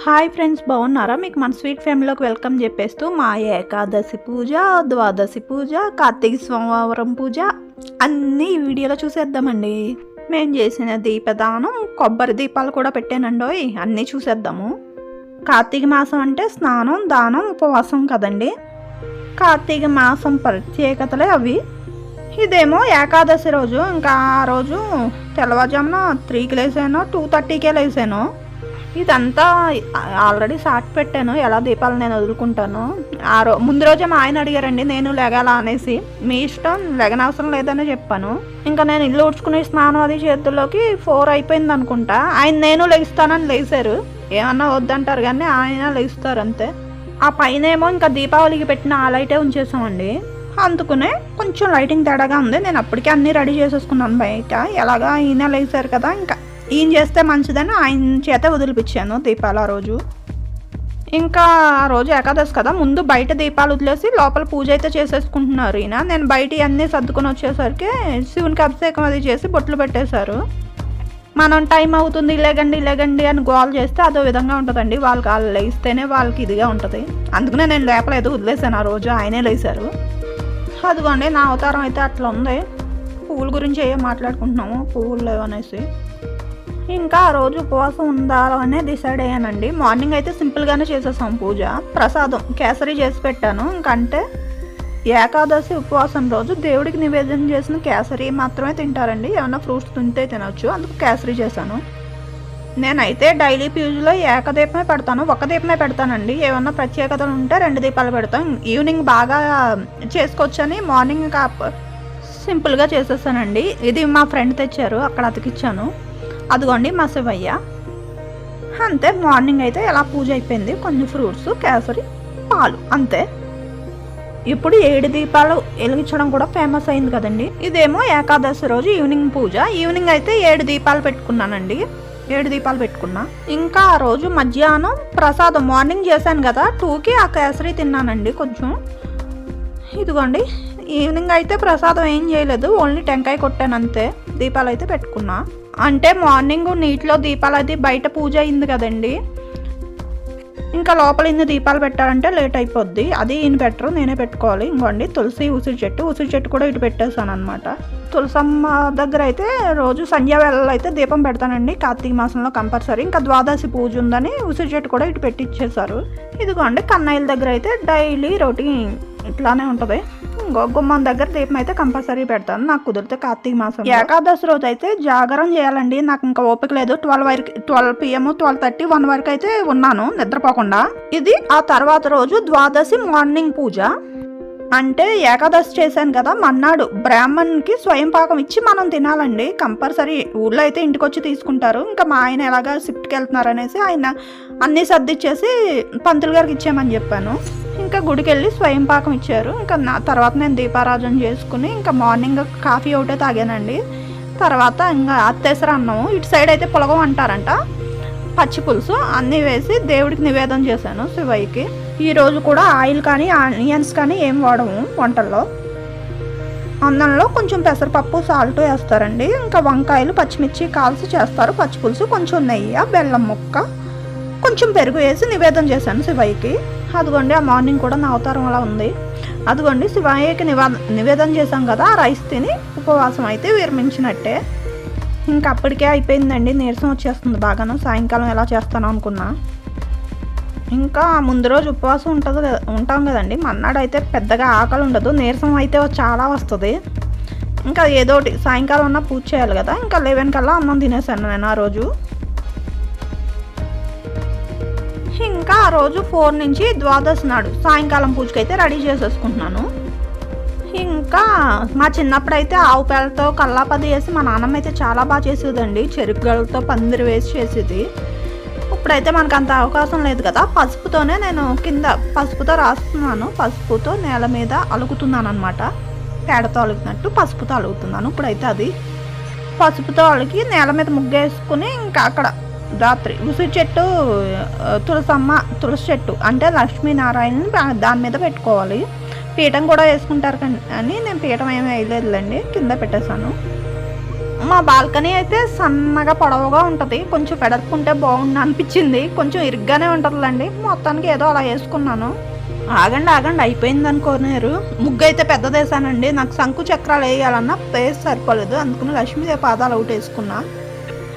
Hi friends బాగున్నారా? మీకు మన స్వీట్ ఫ్యామిలీలోకి వెల్కమ్ చెప్పేస్తూ మా ఏకాదశి పూజ ద్వాదశి పూజ కార్తీక సోమవారం పూజ అన్నీ ఈ వీడియోలో చూసేద్దామండి. మేము చేసిన దీపదానం కొబ్బరి దీపాలు కూడా పెట్టానండోయ్ అన్నీ చూసేద్దాము. కార్తీక మాసం అంటే స్నానం దానం ఉపవాసం కదండి. కార్తీక మాసం ప్రత్యేకతలే అవి. ఇదేమో ఏకాదశి రోజు ఇంకా ఆ రోజు తెల్లవారుజామున త్రీకి లేసాను టూ థర్టీకే లేసాను ఇదంతా ఆల్రెడీ సాట్ పెట్టాను. ఎలా దీపాలు నేను వదులుకుంటాను. ఆ రో ముందు రోజే మా ఆయన అడిగారండి నేను లెగాలా అనేసి. మీ ఇష్టం లెగనవసరం లేదని చెప్పాను. ఇంకా నేను ఇల్లు ఊడ్చుకునే స్నానం అది చేతుల్లోకి ఫోర్ అయిపోయింది అనుకుంటా. ఆయన నేను లెగిస్తానని లేచారు ఏమన్నా వద్దంటారు కానీ ఆయన లెగిస్తారు అంతే. ఆ పైన ఏమో ఇంకా దీపావళికి పెట్టిన ఆ లైటే ఉంచేసామండి. అందుకునే కొంచెం లైటింగ్ తేడాగా ఉంది. నేను అప్పటికే అన్నీ రెడీ చేసేసుకున్నాను బయట. ఎలాగా ఈయన లేచారు కదా ఇంకా ఈయన చేస్తే మంచిదని ఆయన చేత వదిలిపించాను దీపాలు ఆ రోజు. ఇంకా ఆ రోజు ఏకాదశి కదా ముందు బయట దీపాలు వదిలేసి లోపల పూజ అయితే చేసేసుకుంటున్నారు ఈయన. నేను బయట అన్నీ సర్దుకొని వచ్చేసరికి శివునికి అభిషేకం అది చేసి బొట్లు పెట్టేశారు. మనం టైం అవుతుంది లేగండి లేగండి అని గోల్ చేస్తే అదో విధంగా ఉంటుందండి. వాళ్ళకి వాళ్ళు లేస్తేనే వాళ్ళకి ఇదిగా ఉంటుంది. అందుకనే నేను లేపలేదు వదిలేసాను ఆ రోజు ఆయనే లేశారు. అదిగోండి నా అవతారం అయితే అట్లా ఉంది. పువ్వుల గురించి ఏం మాట్లాడుకుంటున్నాము? పువ్వులు లేవనేసి. ఇంకా ఆ రోజు ఉపవాసం ఉండాలనే డిసైడ్ అయ్యానండి. మార్నింగ్ అయితే సింపుల్గానే చేసేసాం పూజ. ప్రసాదం కేసరి చేసి పెట్టాను. ఇంకంటే ఏకాదశి ఉపవాసం రోజు దేవుడికి నివేదన చేసిన కేసరి మాత్రమే తింటారండి. ఏమైనా ఫ్రూట్స్ తింటే తినొచ్చు. అందుకు కేసరి చేశాను. నేనైతే డైలీ పూజలో ఏకదీపమే పెడతాను. ఒక దీపమే పెడతానండి. ఏమన్నా ప్రత్యేకతలు ఉంటే రెండు దీపాలు పెడతాం. ఈవినింగ్ బాగా చేసుకోవచ్చని మార్నింగ్ సింపుల్గా చేసేసానండి. ఇది మా ఫ్రెండ్ తెచ్చారు. అక్కడ అతికిచ్చాను. అదిగోండి మా శివయ్య. అంతే మార్నింగ్ అయితే ఎలా పూజ అయిపోయింది? కొన్ని ఫ్రూట్స్ కేసరి పాలు అంతే. ఇప్పుడు ఏడు దీపాలు వెలిగించడం కూడా ఫేమస్ అయింది కదండి. ఇదేమో ఏకాదశి రోజు ఈవినింగ్ పూజ. ఈవినింగ్ అయితే ఏడు దీపాలు పెట్టుకున్నానండి. ఏడు దీపాలు పెట్టుకున్నా. ఇంకా ఆ రోజు మధ్యాహ్నం ప్రసాదం మార్నింగ్ చేశాను కదా టూకి ఆ కేసరి తిన్నానండి కొంచెం. ఇదిగోండి ఈవినింగ్ అయితే ప్రసాదం ఏం చేయలేదు ఓన్లీ టెంకాయ కొట్టాను అంతే. దీపాలు అయితే పెట్టుకున్నా. అంటే మార్నింగ్ నీటిలో దీపాలు అది బయట పూజ అయింది కదండి. ఇంకా లోపల ఇన్ని దీపాలు పెట్టాలంటే లేట్ అయిపోద్ది. అది ఈయన పెట్టరు నేనే పెట్టుకోవాలి. ఇంకోండి తులసి ఉసిరి చెట్టు ఉసిరి చెట్టు కూడా ఇటు పెట్టేశాను అనమాట తులసమ్మ దగ్గర అయితే రోజు సంధ్యా వేళలో అయితే దీపం పెడతానండి. కార్తీక మాసంలో కంపల్సరీ. ఇంకా ద్వాదశి పూజ ఉందని ఉసిరి చెట్టు కూడా ఇటు పెట్టిచ్చేసారు ఇదిగోండి కన్నయ్యల దగ్గర అయితే డైలీ రొటీన్ ఇట్లానే ఉంటుంది. గుమ్మం దగ్గర దీపం అయితే కంపల్సరీ పెడతాను. నాకు కుదిరితే కార్తీక మాసం ఏకాదశి రోజు అయితే జాగరం చేయాలండి. నాకు ఇంకా ఓపిక లేదు. ట్వెల్వ్ వరకు twelve PM twelve thirty one వరకు అయితే ఉన్నాను నిద్రపోకుండా. ఇది ఆ తర్వాత రోజు ద్వాదశి మార్నింగ్ పూజ. అంటే ఏకాదశి చేశాను కదా మన్నాడు. బ్రాహ్మణ్కి స్వయం పాకం ఇచ్చి మనం తినాలండి. కంపల్సరీ ఊళ్ళో అయితే ఇంటికి వచ్చి తీసుకుంటారు. ఇంకా మా ఆయన ఎలాగా షిఫ్ట్కి వెళ్తున్నారు అనేసి ఆయన అన్నీ సర్దిచ్చేసి పంతులు గారికి ఇచ్చామని చెప్పాను. ఇంకా గుడికి వెళ్ళి స్వయం పాకం ఇచ్చారు. ఇంకా నా తర్వాత నేను దీపారాజన చేసుకుని ఇంకా మార్నింగ్ కాఫీ ఒకటే తాగానండి. తర్వాత ఇంకా అత్తేసర అన్నము ఇటు సైడ్ అయితే పులగం అంటారంట పచ్చి పులుసు అన్నీ వేసి దేవుడికి నివేదన చేశాను శివయ్యకి. ఈరోజు కూడా ఆయిల్ కానీ ఆనియన్స్ కానీ ఏం వాడము వంటల్లో. అన్నంలో కొంచెం పెసరపప్పు సాల్ట్ వేస్తారండి. ఇంకా వంకాయలు పచ్చిమిర్చి కాల్చి చేస్తారు. పచ్చి పులుసు కొంచెం నెయ్యి బెల్లం ముక్క కొంచెం పెరుగు వేసి నివేదన చేశాను శివయ్యకి. అదిగోండి ఆ మార్నింగ్ కూడా నా అవతారం అలా ఉంది. అదిగోండి శివయ్యకి నివా నివేదన చేశాం కదా ఆ రైస్ తిని ఉపవాసం అయితే విరమించినట్టే. ఇంకా అప్పటికే అయిపోయిందండి నీరసం వచ్చేస్తుంది బాగాను. సాయంకాలం ఎలా చేస్తాను అనుకున్నా. ఇంకా ముందు రోజు ఉపవాసం ఉంటుంది కదా ఉంటాం కదండి. మన్నాడు అయితే పెద్దగా ఆకలి ఉండదు నీరసం అయితే చాలా వస్తుంది. ఇంకా ఏదో ఒకటి సాయంకాలం ఉన్న పూజ చేయాలి కదా. ఇంకా లెవెన్ కల్లా అన్నం తినేసాను నేను ఆ రోజు. ఇంకా ఆ రోజు ఫోర్ నుంచి ద్వాదశి నాడు సాయంకాలం పూజకి అయితే రెడీ చేసేసుకుంటున్నాను. ఇంకా మా చిన్నప్పుడు అయితే ఆవు పేడతో కల్లాపది వేసి మా నాన్నమ్మ అయితే చాలా బాగా చేసేదండి. చెరుకుగలతో పందిరి వేసి చేసేది. ఇప్పుడైతే మనకు అంత అవకాశం లేదు కదా. పసుపుతోనే నేను కింద పసుపుతో రాస్తున్నాను. పసుపుతో నేల మీద అలుకుతున్నాను అనమాట పేడతో అలుగుతున్నట్టు పసుపుతో అలుగుతున్నాను. ఇప్పుడైతే అది పసుపుతో అలికి నేల మీద ముగ్గేసుకుని ఇంకా అక్కడ రాత్రి. ఉసిరి చెట్టు తులసమ్మ తులసి చెట్టు అంటే లక్ష్మీనారాయణని దాని మీద పెట్టుకోవాలి. పీఠం కూడా వేసుకుంటారు కానీ అని నేను పీఠం ఏమి వేయలేదులేండి కింద పెట్టేశాను. మా బాల్కనీ అయితే సన్నగా పొడవుగా ఉంటుంది. కొంచెం వెడల్పుంటే బాగుండు అనిపించింది. కొంచెం ఇరుగ్గానే ఉంటుందిలేండి. మొత్తానికి ఏదో అలా వేసుకున్నాను. ఆగండి ఆగండి అయిపోయింది అనుకోలేరు ముగ్గు అయితే పెద్దదేశానండి నాకు శంకు చక్రాలు వేయాలన్నా ప్లేస్ సరిపోలేదు. అందుకని లక్ష్మీదేవి పాదాలు ఒకటి వేసుకున్నా.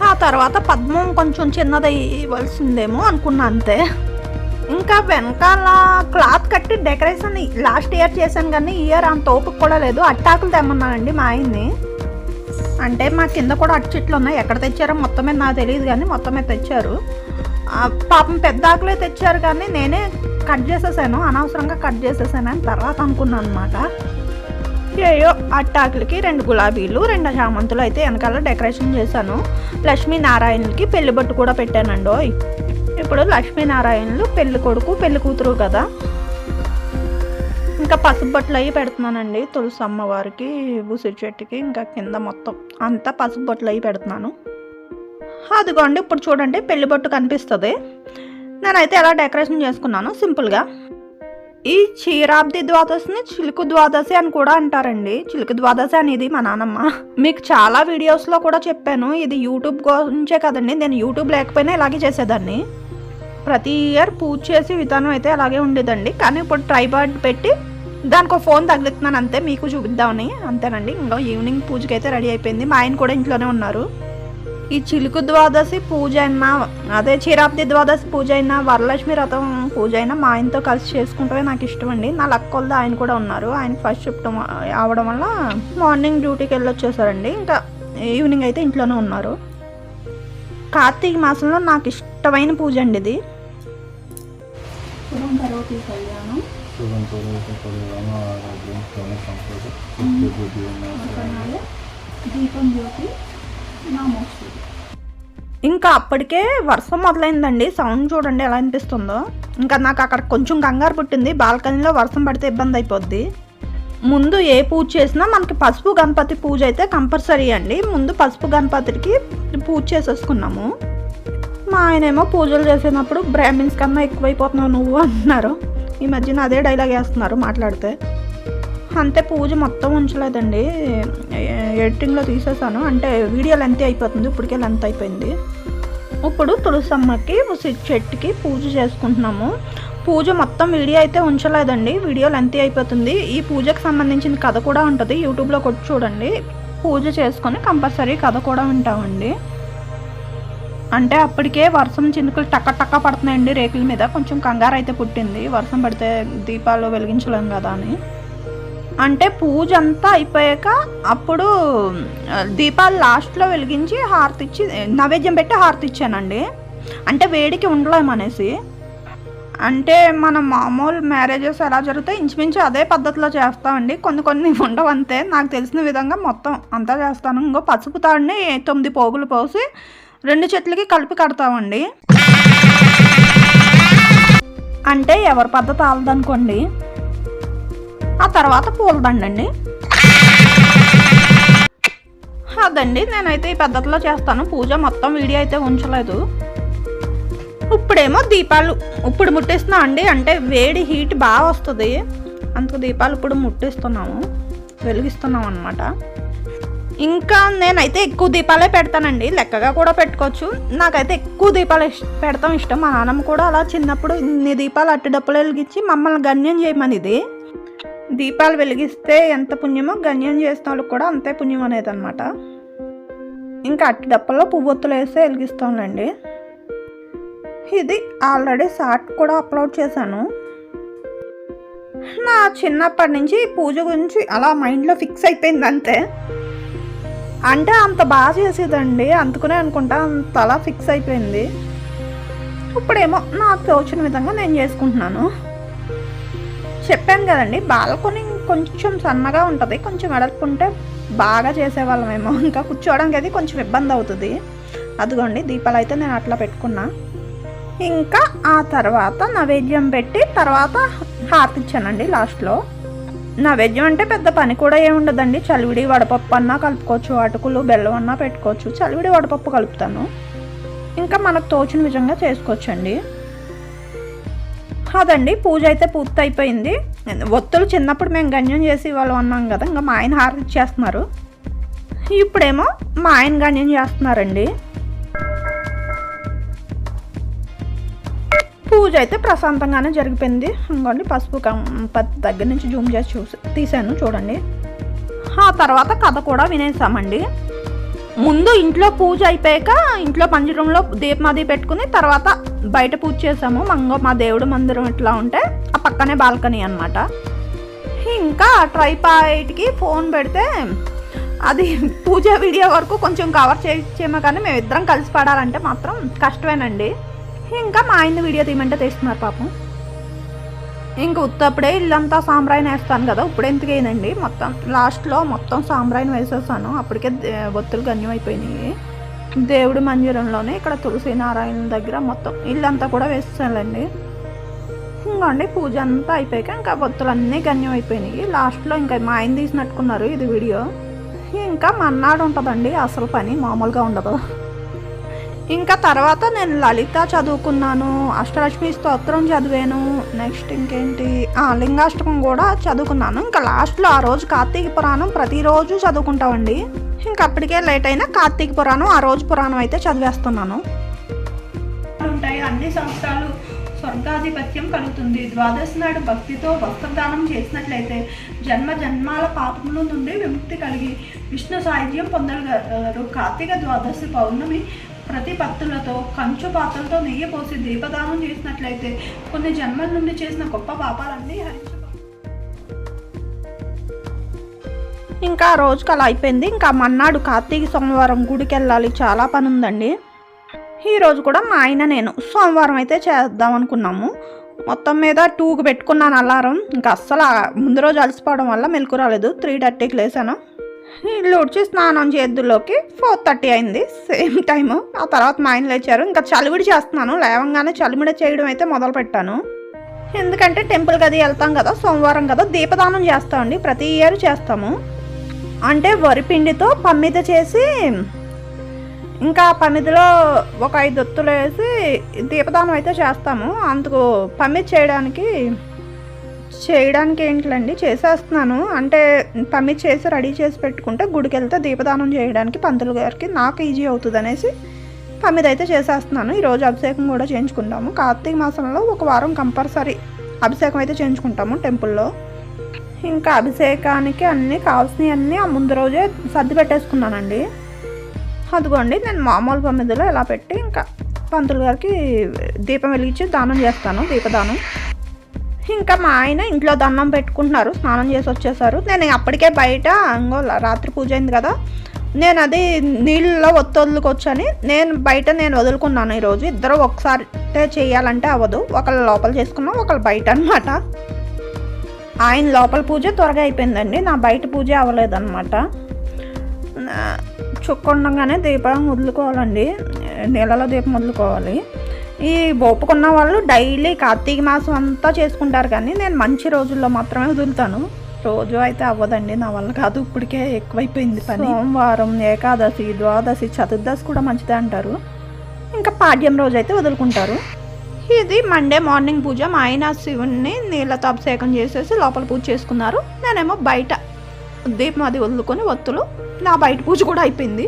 ఆ తర్వాత పద్మం కొంచెం చిన్నది ఇవ్వాల్సిందేమో అనుకున్నా అంతే. ఇంకా వెనకాల క్లాత్ కట్టి డెకరేషన్ లాస్ట్ ఇయర్ చేశాను కానీ ఇయర్ అంత ఓపిక కూడా లేదు. అట్టాకులు తెమ్మన్నానండి మా ఆయన్ని. అంటే మా కింద కూడా అట్టు చెట్లు ఉన్నాయి. ఎక్కడ తెచ్చారో మొత్తమే నాకు తెలియదు కానీ మొత్తమే తెచ్చారు. పాపం పెద్ద ఆకులే తెచ్చారు కానీ నేనే కట్ చేసేసాను. అనవసరంగా కట్ చేసేసాను అని తర్వాత అనుకున్నాను అనమాట ఏయో అట్టాకులకి రెండు గులాబీలు రెండు చామంతులు అయితే వెనకాల డెకరేషన్ చేశాను. లక్ష్మీనారాయణులకి పెళ్ళి బొట్టు కూడా పెట్టానండి ఓయ్ ఇప్పుడు లక్ష్మీనారాయణులు పెళ్ళి కొడుకు పెళ్ళి కూతురు కదా. ఇంకా పసుపు బొట్లు అవి పెడుతున్నానండి. తులసి అమ్మవారికి ఉసిరి చెట్టుకి ఇంకా కింద మొత్తం అంతా పసుపు బొట్లు అవి పెడుతున్నాను. అదిగోండి ఇప్పుడు చూడండి పెళ్ళి బొట్టు కనిపిస్తుంది. నేనైతే ఎలా డెకరేషన్ చేసుకున్నాను సింపుల్గా. ఈ క్షీరాబ్ది ద్వాదశిని చిలుకు ద్వాదశి అని కూడా అంటారండి. చిలుకు ద్వాదశి అనేది మా నానమ్మ. మీకు చాలా వీడియోస్లో కూడా చెప్పాను. ఇది యూట్యూబ్ గురించే కదండి. నేను యూట్యూబ్ లేకపోయినా ఇలాగే చేసేదాన్ని. ప్రతి ఇయర్ పూజ చేసి విధానం అయితే అలాగే ఉండేదండి. కానీ ఇప్పుడు ట్రైబార్డ్ పెట్టి దానికి ఒక ఫోన్ తగిలిస్తున్నాను అంతే. మీకు చూపిద్దామని. అంతేనండి. ఇంకా ఈవినింగ్ పూజకి అయితే రెడీ అయిపోయింది. మా ఆయన కూడా ఇంట్లోనే ఉన్నారు. ఈ చిలుకు ద్వాదశి పూజ అయినా అదే క్షీరాబ్ది ద్వాదశి పూజ అయినా వరలక్ష్మి రథం పూజ అయినా మా ఆయనతో కలిసి చేసుకుంటే నాకు ఇష్టం అండి నా లక్కొల్ది ఆయన కూడా ఉన్నారు. ఆయన ఫస్ట్ షిఫ్ట్ అవడం వల్ల మార్నింగ్ డ్యూటీకి వెళ్ళి వచ్చేసారండి ఇంకా ఈవినింగ్ అయితే ఇంట్లోనే ఉన్నారు. కార్తీక మాసంలో నాకు ఇష్టమైన పూజ అండి ఇది. కళ్యాణం. శుభం పురోహిత కళ్యాణ ఇంకా అప్పటికే వర్షం మొదలైందండి. సౌండ్ చూడండి ఎలా అనిపిస్తుందో. ఇంకా నాకు అక్కడ కొంచెం కంగారు పుట్టింది. బాల్కనీలో వర్షం పడితే ఇబ్బంది అయిపోద్ది. ముందు ఏ పూజ చేసినా మనకి పసుపు గణపతి పూజ అయితే కంపల్సరీ అండి. ముందు పసుపు గణపతికి పూజ చేసేసుకున్నాము. మా ఆయన ఏమో పూజలు చేసినప్పుడు బ్రాహ్మిన్స్ కన్నా ఎక్కువైపోతున్నావు నువ్వు అంటున్నారు ఈ మధ్యన అదే డైలాగ్ వేస్తున్నారు మాట్లాడితే. అంతే పూజ మొత్తం ఉంచలేదండి. ఎడిటింగ్లో తీసేసాను. అంటే వీడియో లెంత్ అయిపోతుంది. ఇప్పటికే లెంత్ అయిపోయింది. ఇప్పుడు తులసమ్మకి చెట్టుకి పూజ చేసుకుంటున్నాము. పూజ మొత్తం వీడియో అయితే ఉంచలేదండి. వీడియో లెంత్ అయిపోతుంది. ఈ పూజకు సంబంధించిన కథ కూడా ఉంటుంది. యూట్యూబ్లో కొట్టి చూడండి. పూజ చేసుకొని కంపల్సరీ కథ కూడా ఉంటామండి అంటే అప్పటికే వర్షం చినుకులు టక్క టక్క పడుతున్నాయండి రేకుల మీద. కొంచెం కంగారు అయితే పుట్టింది. వర్షం పడితే దీపాలు వెలిగించలేం కదా అని. అంటే పూజ అంతా అయిపోయాక అప్పుడు దీపాలు లాస్ట్లో వెలిగించి హారతి ఇచ్చి నైవేద్యం పెట్టి హారతి ఇచ్చానండి అంటే వేడికి ఉండలేమనేసి అంటే మన మామూలు మ్యారేజెస్ ఎలా జరుగుతాయి ఇంచుమించు అదే పద్ధతిలో చేస్తామండి. కొన్ని కొన్ని ఉండవు అంతే. నాకు తెలిసిన విధంగా మొత్తం అంతా చేస్తాను. ఇంకో పసుపు తాడిని తొమ్మిది పోగులు పోసి రెండు చెట్లకి కలిపి కడతామండి. అంటే ఎవరి పద్ధతి ఆలదనుకోండి ఆ తర్వాత పూలదండ అండి అదండి నేనైతే ఈ పద్ధతిలో చేస్తాను. పూజ మొత్తం వీడియో అయితే ఉంచలేదు. ఇప్పుడేమో దీపాలు ఇప్పుడు ముట్టిస్తున్నా అండి. అంటే వేడి హీట్ బాగా వస్తుంది. అందుకు దీపాలు ఇప్పుడు ముట్టిస్తున్నాము. వెలిగిస్తున్నాం అనమాట ఇంకా నేనైతే ఎక్కువ దీపాలే పెడతానండి. లెక్కగా కూడా పెట్టుకోవచ్చు. నాకైతే ఎక్కువ దీపాలు పెడతాం ఇష్టం. మా నాన్నమ్మ కూడా అలా చిన్నప్పుడు ఇన్ని దీపాలు అట్టిడప్పులు వెలిగించి మమ్మల్ని గణ్యం చేయమనిది. దీపాలు వెలిగిస్తే ఎంత పుణ్యమో గణ్యం చేసిన వాళ్ళకి కూడా అంతే పుణ్యం అనేది అనమాట ఇంకా అట్టి డప్పల్లో పువ్వొత్తులు వేసి వెలిగిస్తాంలేండి. ఇది ఆల్రెడీ షార్ట్ కూడా అప్లోడ్ చేశాను. నా చిన్నప్పటి నుంచి పూజ గురించి అలా మైండ్లో ఫిక్స్ అయిపోయింది అంతే అంటే అంత బాగా చేసేదండి అందుకునే అనుకుంటా అంత అలా ఫిక్స్ అయిపోయింది. ఇప్పుడేమో నాకు తోచిన విధంగా నేను చేసుకుంటున్నాను. చెప్పాను కదండి బాల్కొని కొంచెం సన్నగా ఉంటుంది కొంచెం వెడల్పు ఉంటే బాగా చేసేవాళ్ళమేమో. ఇంకా కూర్చోవడానికి అది కొంచెం ఇబ్బంది అవుతుంది. అదిగోండి దీపాలు అయితే నేను అట్లా పెట్టుకున్నా. ఇంకా ఆ తర్వాత నైవేద్యం పెట్టి తర్వాత హారతి ఇచ్చానండి లాస్ట్లో. నైవేద్యం అంటే పెద్ద పని కూడా ఏమి ఉండదండి. చలివిడి వడపప్పు అన్నా కలుపుకోవచ్చు అటుకులు బెల్లం అన్నా పెట్టుకోవచ్చు. చలివిడి వడపప్పు కలుపుతాను. ఇంకా మనకు తోచిన విధంగా చేసుకోవచ్చండి. అదండి పూజ అయితే పూర్తయిపోయింది. ఒత్తులు చిన్నప్పుడు మేము గణ్యం చేసి వాళ్ళు అన్నాం కదా ఇంకా మా ఆయన హారతి ఇచ్చేస్తున్నారు ఇప్పుడేమో మా ఆయన గణ్యం చేస్తున్నారండి. పూజ అయితే ప్రశాంతంగానే జరిగిపోయింది. ఇంకోండి పసుపు కం- పత్తి దగ్గర నుంచి జూమ్ చేసి చూసి తీసాను చూడండి. ఆ తర్వాత కథ కూడా వినేసామండి. ముందు ఇంట్లో పూజ అయిపోయాక ఇంట్లో పంజరంలో దీపమాది పెట్టుకుని తర్వాత బయట పూజ చేసాము. మంగ మా దేవుడు మందిరం ఇట్లా ఉంటే ఆ పక్కనే బాల్కనీ అన్నమాట. ఇంకా ట్రైపాయిట్కి ఫోన్ పెడితే అది పూజ వీడియో వరకు కొంచెం కవర్ చేయొచ్చేమో కానీ మేము ఇద్దరం కలిసి పడాలంటే మాత్రం కష్టమేనండి. ఇంకా మా ఆయన వీడియో తీయమంటే తీస్తున్నారు పాపం. ఇంక ఉత్తప్పుడే ఇల్లంతా సాంబ్రాయిని వేస్తాను కదా ఇప్పుడు ఎందుకు మొత్తం లాస్ట్లో మొత్తం సాంబ్రాయిని వేసేసాను. అప్పటికే దే- ఒత్తులు గన్యం అయిపోయినాయి దేవుడి మందిరంలోనే ఇక్కడ తులసి నారాయణ దగ్గర మొత్తం ఇల్లంతా కూడా వేసేసానండి ఇంకోండి పూజ అంతా అయిపోయాక ఇంకా బొత్తులు అన్నీ గన్యం అయిపోయినాయి లాస్ట్లో ఇంకా మా ఆయన తీసినట్టుకున్నారు ఇది వీడియో. ఇంకా మన్నాడు ఉంటుందండి అసలు పని మామూలుగా ఉండదు. ఇంకా తర్వాత నేను లలిత చదువుకున్నాను. అష్టలక్ష్మి స్తోత్రం చదివాను. నెక్స్ట్ ఇంకేంటి? ఆ, లింగాష్టకం కూడా చదువుకున్నాను. ఇంకా లాస్ట్లో ఆ రోజు కార్తీక పురాణం ప్రతిరోజు చదువుకుంటామండి. ఇంకా అప్పటికే లేట్ అయినా కార్తీక పురాణం ఆ రోజు పురాణం అయితే చదివేస్తున్నాను. ఉంటాయి. అన్ని సంవత్సరాలు స్వర్గాధిపత్యం కలుగుతుంది. ద్వాదశి నాడు భక్తితో వస్త్రదానం చేసినట్లయితే జన్మ జన్మాల పాపముల నుండి విముక్తి కలిగి విష్ణు సాహిత్యం పొందగలరు. కార్తీక ద్వాదశి పౌర్ణమి ప్రతి భక్తులతో కంచు పాత్రలతో నెయ్యి పోసి దీపదానం చేసినట్లయితే కొన్ని జన్మల నుండి చేసిన గొప్ప పాపాలన్నీ హరించబడతాయి. ఇంకా రోజుకి అలా అయిపోయింది. ఇంకా మన్నాడు కార్తీక సోమవారం గుడికి వెళ్ళాలి చాలా పని ఉందండి. ఈరోజు కూడా మా ఆయన నేను సోమవారం అయితే చేద్దాం అనుకున్నాము. మొత్తం మీద టూకి పెట్టుకున్నాను అలారం. ఇంకా అస్సలు ముందు రోజు అలసిపోవడం వల్ల మెలకు రాలేదు. త్రీ థర్టీకి లేసాను. ఇల్లు ఉడిచి స్నానం చేద్దులోకి ఫోర్ థర్టీ అయింది. సేమ్ టైం ఆ తర్వాత మా ఆయన లేచారు. ఇంకా చలివిడి చేస్తున్నాను. లేవంగానే చలిమిడ చేయడం అయితే మొదలు పెట్టాను. ఎందుకంటే టెంపుల్కి అది వెళ్తాం కదా సోమవారం కదా దీపదానం చేస్తామండి ప్రతి ఇయర్ చేస్తాము. అంటే వరిపిండితో పమ్మిద చేసి ఇంకా పమిదిలో ఒక ఐదు ఒత్తులు వేసి దీపదానం అయితే చేస్తాము. అందుకు పమ్మిది చేయడానికి చేయడానికి ఏంటిలండి? చేసేస్తున్నాను. అంటే తమ్మి చేసి రెడీ చేసి పెట్టుకుంటే గుడికి వెళ్తే దీపదానం చేయడానికి పంతులు గారికి నాకు ఈజీ అవుతుంది అనేసి అయితే చేసేస్తున్నాను. ఈరోజు అభిషేకం కూడా చేయించుకుంటాము. కార్తీక మాసంలో ఒక వారం కంపల్సరీ అభిషేకం అయితే చేయించుకుంటాము టెంపుల్లో. ఇంకా అభిషేకానికి అన్నీ కావాల్సినవి అన్నీ ఆ ముందు రోజే సర్ది పెట్టేసుకున్నానండి. అదిగోండి నేను మామూలు పమ్మిదిలో ఇలా పెట్టి ఇంకా పంతులు గారికి దీపం వెలిగించి దానం చేస్తాను దీపదానం. ఇంకా మా ఆయన ఇంట్లో దండం పెట్టుకుంటున్నారు. స్నానం చేసి వచ్చేసారు. నేను అప్పటికే బయట ఇంగో రాత్రి పూజ అయింది కదా. నేను అది నీళ్ళలో ఒత్తి వదులుకొచ్చని నేను బయట నేను వదులుకున్నాను ఈరోజు. ఇద్దరు ఒకసారి చేయాలంటే అవ్వదు. ఒకళ్ళు లోపల చేసుకున్నాం ఒకళ్ళు బయట అనమాట ఆయన లోపల పూజ త్వరగా అయిపోయిందండి. నా బయట పూజ అవ్వలేదన్నమాట. చుక్కుండగానే దీపం వదులుకోవాలండి. నీళ్ళలో దీపం వదులుకోవాలి. ఈ ఒప్పుకున్న వాళ్ళు డైలీ కార్తీక మాసం అంతా చేసుకుంటారు కానీ నేను మంచి రోజుల్లో మాత్రమే వదులుతాను. రోజు అయితే అవ్వదండి నా వల్ల కాదు ఇప్పటికే ఎక్కువైపోయింది పని. సోమవారం ఏకాదశి ద్వాదశి చతుర్దశి కూడా మంచిదే అంటారు. ఇంకా పాడ్యం రోజు అయితే వదులుకుంటారు. ఇది మండే మార్నింగ్ పూజ మా ఆయన శివుణ్ణి నీళ్ళతో అభిషేకం చేసేసి లోపల పూజ చేసుకున్నారు. నేనేమో బయట దీపం అది వదులుకొని ఒత్తులు నా బయట పూజ కూడా అయిపోయింది.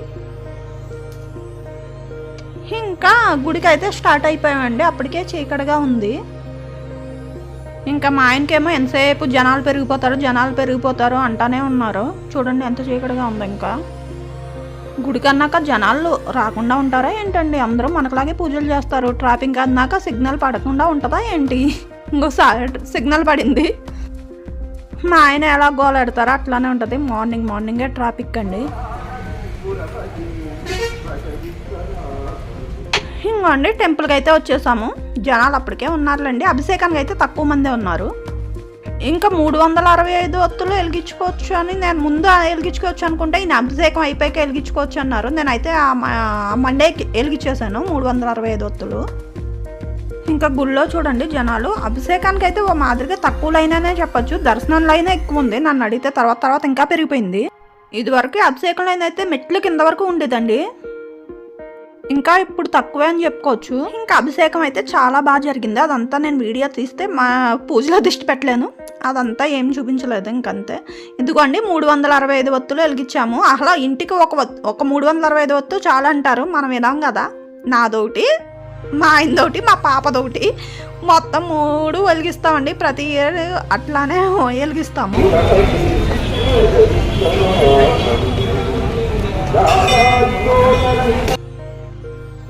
ఇంకా గుడికి అయితే స్టార్ట్ అయిపోయామండి. అప్పటికే చీకటిగా ఉంది. ఇంకా మా ఆయనకేమో ఎంతసేపు జనాలు పెరిగిపోతారు జనాలు పెరిగిపోతారు అంటానే ఉన్నారు. చూడండి ఎంత చీకటిగా ఉంది ఇంకా. గుడికి అన్నాక జనాలు రాకుండా ఉంటారా ఏంటండి? అందరూ మనకులాగే పూజలు చేస్తారు. ట్రాఫిక్ అన్నాక సిగ్నల్ పడకుండా ఉంటుందా ఏంటి? ఇంకోసారి సిగ్నల్ పడింది. మా ఆయన ఎలా గోలాడతారో అట్లానే ఉంటుంది. మార్నింగ్ మార్నింగే ట్రాఫిక్ అండి. ఇంకోండి టెంపుల్కి అయితే వచ్చేసాము. జనాలు అప్పటికే ఉన్నారులేండి. అభిషేకానికి అయితే తక్కువ మందే ఉన్నారు. ఇంకా మూడు వందల అరవై ఐదు ఒత్తులు వెలిగించుకోవచ్చు అని నేను ముందు వెలిగించుకోవచ్చు అనుకుంటే ఈయన అభిషేకం అయిపోయాక వెలిగించుకోవచ్చు అన్నారు. నేనైతే ఆ మండే వెలిగించేసాను మూడు వందల అరవై ఐదు ఒత్తులు. ఇంకా గుళ్ళో చూడండి జనాలు. అభిషేకానికి అయితే ఓ మాదిరిగా తక్కువ లైన్ అనే చెప్పొచ్చు. దర్శనం లైన్ ఎక్కువ ఉంది నన్ను అడిగితే తర్వాత తర్వాత ఇంకా పెరిగిపోయింది. ఇదివరకు అభిషేకం లైన్ అయితే మెట్లు కింద వరకు ఉండేదండి. ఇంకా ఇప్పుడు తక్కువే అని చెప్పుకోవచ్చు. ఇంకా అభిషేకం అయితే చాలా బాగా జరిగింది. అదంతా నేను వీడియో తీస్తే మా పూజలో దిష్టి పెట్టలేను. అదంతా ఏం చూపించలేదు ఇంకంతే. ఇదిగోండి మూడు వందల అరవై ఐదు వత్తులు వెలిగించాము. అసలు ఇంటికి ఒక వత్- ఒక మూడు వందల అరవై ఐదు వత్తు చాలా అంటారు. మనం వినాం కదా. నాదొకటి మా ఆయనదోటి మా పాపదోటి మొత్తం మూడు వెలిగిస్తామండి. ప్రతి ఇయర్ అట్లానే వెలిగిస్తాము.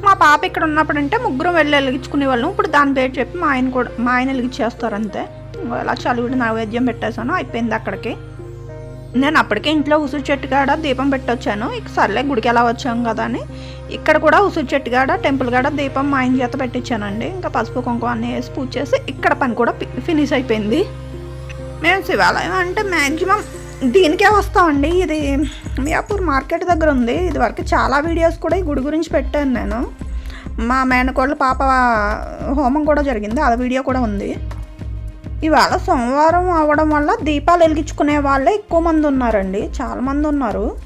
మా పాప ఇక్కడ ఉన్నప్పుడు అంటే ముగ్గురం వెళ్ళి వెలిగించుకునే వాళ్ళం. ఇప్పుడు దాని పేరు చెప్పి మా ఆయన కూడా మా ఆయన వెలిగించేస్తారు అంతే. ఇంకో నైవేద్యం పెట్టేశాను అయిపోయింది అక్కడికి. నేను అప్పటికే ఇంట్లో ఉసురు చెట్టు కాడ దీపం పెట్టొచ్చాను. ఇక సర్లే గుడికి ఎలా వచ్చాం కదా అని. ఇక్కడ కూడా ఉసురు చెట్టు కాడ టెంపుల్ కాడ దీపం మా ఆయన చేత పెట్టించానండి. ఇంకా పసుపు కుంకుమ అన్నీ వేసి పూజ చేసి ఇక్కడ పని కూడా ఫినిష్ అయిపోయింది. మేము శివాలయం అంటే మ్యాక్సిమం దీనికే వస్తామండి. ఇది మియాపూర్ మార్కెట్ దగ్గర ఉంది. ఇది వరకు చాలా వీడియోస్ కూడా ఈ గుడి గురించి పెట్టాను నేను. మా మేనకోళ్ళ పాప హోమం కూడా జరిగింది. ఆ వీడియో కూడా ఉంది. ఇవాళ సోమవారం అవ్వడం వల్ల దీపాలు వెలిగించుకునే వాళ్ళే ఎక్కువ మంది ఉన్నారండి. చాలామంది ఉన్నారు.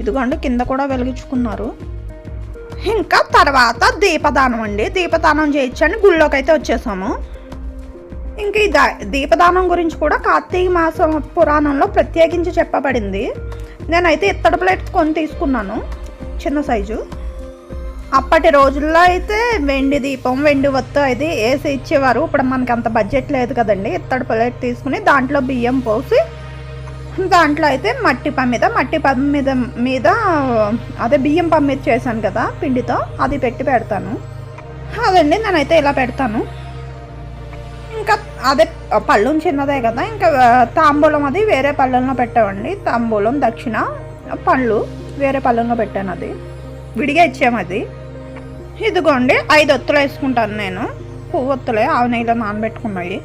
ఇదిగోండి కింద కూడా వెలిగించుకున్నారు. ఇంకా తర్వాత దీపదానం అండి. దీపదానం చేయించండి. గుళ్ళోకి అయితే వచ్చేసాము. ఇంక ఈ దీపదానం గురించి కూడా కార్తీక మాసం పురాణంలో ప్రత్యేకించి చెప్పబడింది. నేనైతే ఇత్తడి ప్లేట్ కొని తీసుకున్నాను చిన్న సైజు. అప్పటి రోజుల్లో అయితే వెండి దీపం వెండి వత్తు అది వేసి ఇచ్చేవారు. ఇప్పుడు మనకి అంత బడ్జెట్ లేదు కదండి. ఇత్తడి ప్లేట్ తీసుకుని దాంట్లో బియ్యం పోసి దాంట్లో అయితే మట్టి మీద మట్టి పమ్మిద మీద అదే బియ్యం మీద చేశాను కదా పిండితో అది పెట్టి పెడతాను. అదండి నేనైతే ఇలా పెడతాను. ఇంకా అదే పళ్ళం చిన్నదే కదా ఇంకా తాంబూలం అది వేరే పళ్ళంలో పెట్టామండి తాంబూలం దక్షిణ పళ్ళు వేరే పళ్ళంలో పెట్టాను అది. విడిగా ఇచ్చాము అది. ఇదిగోండి ఐదు ఒత్తులు వేసుకుంటాను నేను. పువ్వు ఒత్తులే ఆవు నెయ్యిలో నానబెట్టుకున్నాయి.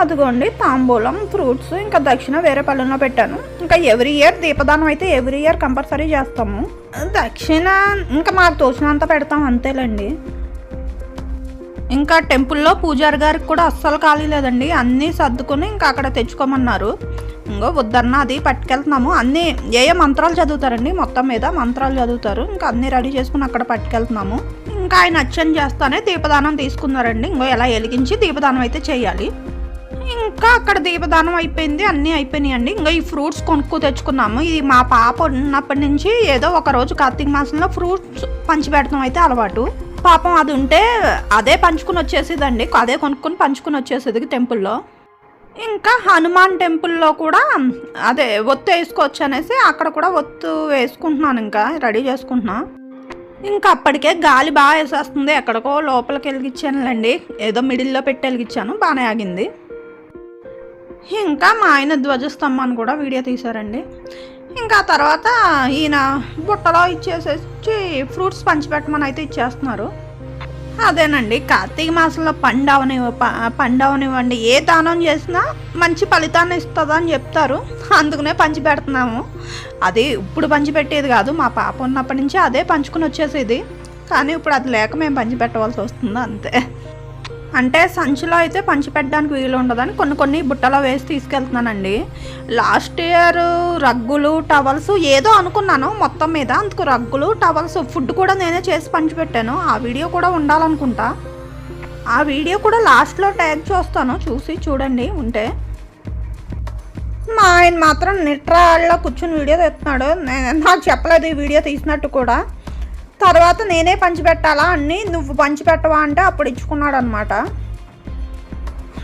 అదిగోండి తాంబూలం ఫ్రూట్స్ ఇంకా దక్షిణ వేరే పళ్ళంలో పెట్టాను. ఇంకా ఎవ్రీ ఇయర్ దీపదానం అయితే ఎవ్రీ ఇయర్ కంపల్సరీ చేస్తాము. దక్షిణ ఇంకా మాకు తోచినంత పెడతాం అంతేలేండి. ఇంకా టెంపుల్లో పూజారి గారికి కూడా అస్సలు ఖాళీ లేదండి. అన్నీ సర్దుకొని ఇంకా అక్కడ తెచ్చుకోమన్నారు. ఇంకో వద్దన్న అది పట్టుకెళ్తున్నాము. అన్నీ ఏ ఏ మంత్రాలు చదువుతారండి? మొత్తం మీద మంత్రాలు చదువుతారు. ఇంకా అన్నీ రెడీ చేసుకుని అక్కడ పట్టుకెళ్తున్నాము. ఇంకా ఆయన అచ్చని చేస్తానే దీపదానం తీసుకున్నారండి. ఇంకో ఎలా వెలిగించి దీపదానం అయితే చేయాలి. ఇంకా అక్కడ దీపదానం అయిపోయింది. అన్నీ అయిపోయినాయి అండి ఇంకా ఈ ఫ్రూట్స్ కొనుక్కు తెచ్చుకున్నాము. ఇది మా పాప ఉన్నప్పటి నుంచి ఏదో ఒక రోజు కార్తీక మాసంలో ఫ్రూట్స్ పంచిపెడతాం అయితే అలవాటు. పాపం అది ఉంటే అదే పంచుకుని వచ్చేసేదండి. అదే కొనుక్కొని పంచుకుని వచ్చేసేది టెంపుల్లో. ఇంకా హనుమాన్ టెంపుల్లో కూడా అదే ఒత్తు వేసుకోవచ్చు అనేసి అక్కడ కూడా ఒత్తు వేసుకుంటున్నాను ఇంకా రెడీ చేసుకుంటున్నా. ఇంకా అప్పటికే గాలి బాగా వేసేస్తుంది. ఎక్కడికో లోపలికి వెలిగించానులేండి. ఏదో మిడిల్లో పెట్టి వెలిగించాను. బాగానే ఆగింది. ఇంకా మా ఆయన ధ్వజస్తంభాన్ని కూడా వీడియో తీశారండి. ఇంకా తర్వాత ఈయన బుట్టలో ఇచ్చేసేసి ఫ్రూట్స్ పంచిపెట్టమని అయితే ఇచ్చేస్తున్నారు. అదేనండి కార్తీక మాసంలో పండవని పండవనివ్వండి ఏ దానం చేసినా మంచి ఫలితాన్ని ఇస్తుందని చెప్తారు. అందుకనే పంచి పెడుతున్నాము అది ఇప్పుడు పంచిపెట్టేది కాదు మా పాప ఉన్నప్పటి నుంచి అదే పంచుకుని వచ్చేసేది. కానీ ఇప్పుడు అది లేక మేము పంచి పెట్టవలసి వస్తుంది అంతే. అంటే సంచిలో అయితే పంచిపెట్టడానికి వీలు ఉండదని కొన్ని కొన్ని బుట్టలో వేసి తీసుకెళ్తున్నానండి. లాస్ట్ ఇయర్ రగ్గులు టవల్స్ ఏదో అనుకున్నాను మొత్తం మీద. అందుకు రగ్గులు టవల్స్ ఫుడ్ కూడా నేనే చేసి పంచిపెట్టాను. ఆ వీడియో కూడా ఉండాలనుకుంటా. ఆ వీడియో కూడా లాస్ట్లో ట్యాగ్ చూస్తాను. చూసి చూడండి ఉంటే. మా ఆయన మాత్రం నిట్రాళ్ళ కూర్చుని వీడియో తీస్తున్నాడు. నేను నాకు చెప్పలేదు ఈ వీడియో తీసినట్టు కూడా. తర్వాత నేనే పంచిపెట్టాలా? అన్ని నువ్వు పంచిపెట్టవా అంటే అప్పుడు ఇచ్చుకున్నాడు అనమాట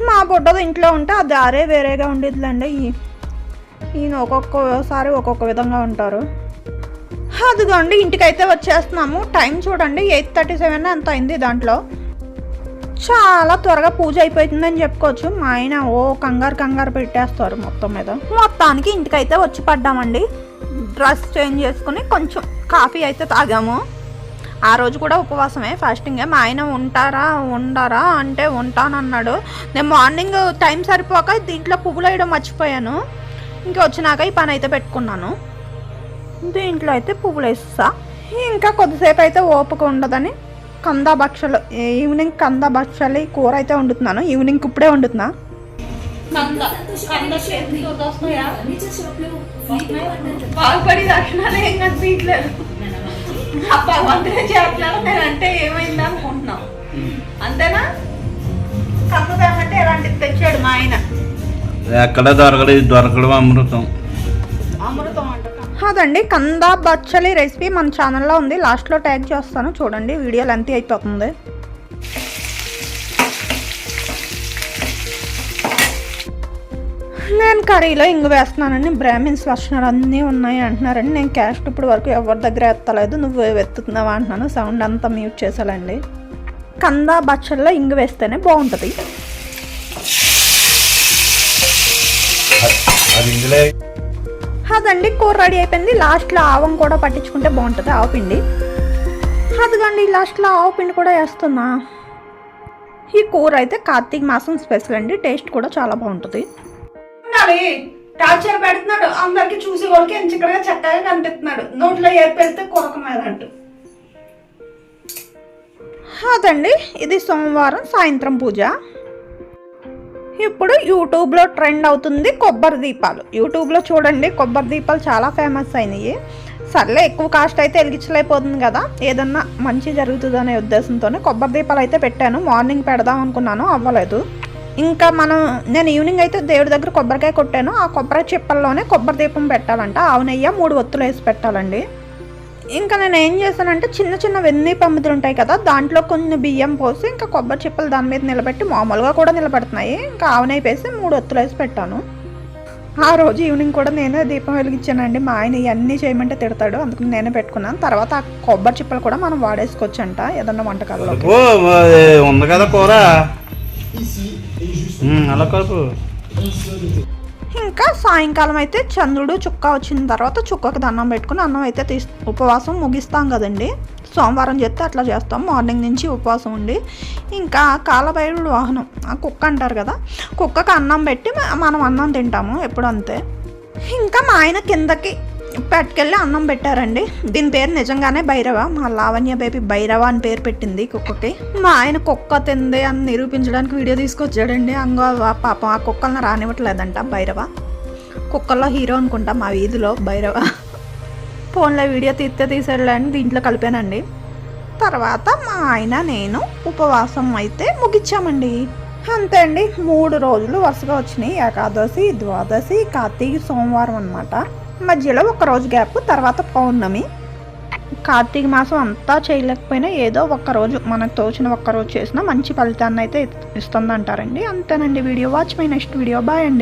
మా బుడ్డది ఇంట్లో ఉంటే ఆ దారే వేరేగా ఉండేదిలేండి. ఈయన ఒక్కొక్కసారి ఒక్కొక్క విధంగా ఉంటారు. అదిగోండి ఇంటికైతే వచ్చేస్తున్నాము. టైం చూడండి ఎయిట్ థర్టీ సెవెన్ ఎంత అయింది దాంట్లో? చాలా త్వరగా పూజ అయిపోతుందని చెప్పుకోవచ్చు. మా ఆయన ఓ కంగారు కంగారు పెట్టేస్తారు మొత్తం మీద. మొత్తానికి ఇంటికైతే వచ్చి పడ్డామండి. డ్రెస్ చేంజ్ చేసుకుని కొంచెం కాఫీ అయితే తాగాము. ఆ రోజు కూడా ఉపవాసమే ఫాస్టింగే. మా ఆయన ఉంటారా ఉండరా అంటే ఉంటానన్నాడు. నేను మార్నింగ్ టైం సరిపోక దీంట్లో పువ్వులు వేయడం మర్చిపోయాను. ఇంకా వచ్చినాక ఈ పని అయితే పెట్టుకున్నాను. దీంట్లో అయితే పువ్వులు వేస్తా. ఇంకా కొద్దిసేపు అయితే ఓపిక ఉండదని కందా భక్షలు ఈవినింగ్ కందా భక్షలు కూర అయితే వండుతున్నాను. ఈవినింగ్ ఇప్పుడే వండుతున్నా. బాగుపడి దర్శనాలు ఏం కనిపించలేదు ఆ భగవంతుడే చేయట్లేదు నేను అంటే ఏమైంది అనుకుంటున్నాం. అంతేనా? కందుదామంటే ఎలాంటిది? తెచ్చాడు మా మా ఆయన. ఎక్కడ దొరకలేదు దొరకడం అమృతం. అమృతం అంట అదండి కందా బచ్చలి రెసిపీ మన ఛానల్లో ఉంది. లాస్ట్లో ట్యాగ్ చేస్తాను. చూడండి వీడియో లెంత్ అయిపోతుంది నేను కర్రీలో ఇంగు వేస్తున్నానండి. బ్రాహ్మిన్స్ లక్షణాలు అన్నీ ఉన్నాయి అంటున్నారండి. నేను క్యాస్ట్ ఇప్పుడు వరకు ఎవరి దగ్గర ఎత్తలేదు. నువ్వు వెతుకుతున్నావా అంటున్నాను. సౌండ్ అంతా మ్యూట్ చేసాలండి కందా బచ్చల్లో ఇంగు వేస్తేనే బాగుంటుంది. అదండి కూర రెడీ అయిపోయింది. లాస్ట్లో ఆవం కూడా పట్టించుకుంటే బాగుంటుంది ఆవు పిండి. అదిగండి లాస్ట్లో ఆవు పిండి కూడా వేస్తున్నా. ఈ కూర అయితే కార్తీక మాసం స్పెషల్ అండి. టేస్ట్ కూడా చాలా బాగుంటుంది. టార్చర్ పెడుతున్నాడు. అందరికి చూసి వాళ్ళకి ఎంచక్కడగా చక్కగా కనిపిస్తున్నాడు. నోట్లో ఏర్ పెడితే కొరక మీదంటూ అదండి. ఇది సోమవారం సాయంత్రం పూజ. ఇప్పుడు యూట్యూబ్లో ట్రెండ్ అవుతుంది కొబ్బరి దీపాలు. యూట్యూబ్లో చూడండి కొబ్బరి దీపాలు చాలా ఫేమస్ అయినాయి. సర్లే ఎక్కువ కాస్ట్ అయితే వెలిగించలేకపోతుంది కదా. ఏదన్నా మంచి జరుగుతుందనే ఉద్దేశంతోనే కొబ్బరి దీపాలు అయితే పెట్టాను. మార్నింగ్ పెడదాం అనుకున్నాను అవ్వలేదు. ఇంకా మనం నేను ఈవినింగ్ అయితే దేవుడి దగ్గర కొబ్బరికాయ కొట్టాను. ఆ కొబ్బరి చిప్పల్లోనే కొబ్బరి దీపం పెట్టాలంట. ఆవు నెయ్యి మూడు ఒత్తులు వేసి పెట్టాలండి. ఇంకా నేను ఏం చేశానంటే చిన్న చిన్న వెన్ని పమ్మితులు ఉంటాయి కదా దాంట్లో కొన్ని బియ్యం పోసి ఇంకా కొబ్బరి చిప్పలు దాని మీద నిలబెట్టి మామూలుగా కూడా నిలబెడుతున్నాయి. ఇంకా ఆవునైపు వేసి మూడు ఒత్తులు వేసి పెట్టాను. ఆ రోజు ఈవినింగ్ కూడా నేనే దీపం వెలిగించానండి. మా ఆయన ఇవన్నీ చేయమంటే తిడతాడు. అందుకని నేనే పెట్టుకున్నాను. తర్వాత ఆ కొబ్బరి చిప్పలు కూడా మనం వాడేసుకోవచ్చంట ఏదన్నా వంటకాల్లో ఉంది కదా కూర. అలా కలుపు. ఇంకా సాయంకాలం అయితే చంద్రుడు చుక్క వచ్చిన తర్వాత చుక్కకి దండం పెట్టుకుని అన్నం అయితే తీ ఉపవాసం ముగిస్తాం కదండి. సోమవారం చేస్తే అట్లా చేస్తాం. మార్నింగ్ నుంచి ఉపవాసం ఉండి. ఇంకా కాలభైరుడు వాహనం ఆ కుక్క అంటారు కదా కుక్కకు అన్నం పెట్టి మనం అన్నం తింటాము ఎప్పుడు అంతే ఇంకా మా ఆయన కిందకి పట్టుకెళ్ళి అన్నం పెట్టారండి. దీని పేరు నిజంగానే భైరవ? మా లావణ్య బేబీ భైరవ అని పేరు పెట్టింది కుక్కకి. మా ఆయన కుక్క తింది అని నిరూపించడానికి వీడియో తీసుకొచ్చాడండి. అంగో పాపం ఆ కుక్కలను రానివ్వట్లేదంట భైరవ. కుక్కల్లో హీరో అనుకుంటా మా వీధిలో భైరవ. ఫోన్లో వీడియో తీస్తే తీసేళ్ళని దీంట్లో కలిపానండి. తర్వాత మా ఆయన నేను ఉపవాసం అయితే ముగించామండి అంతే అండి. మూడు రోజులు వరుసగా వచ్చినాయి. ఏకాదశి ద్వాదశి కార్తీక సోమవారం అనమాట మధ్యలో ఒక రోజు గ్యాప్ తర్వాత పౌర్ణమి. కార్తీక మాసం అంతా చేయలేకపోయినా ఏదో ఒక్క రోజు మనకు తోచిన ఒక్క రోజు చేసినా మంచి ఫలితాన్ని అయితే ఇస్తుందంటారండి. అంతేనండి video. Watch my next video. Bye అండి.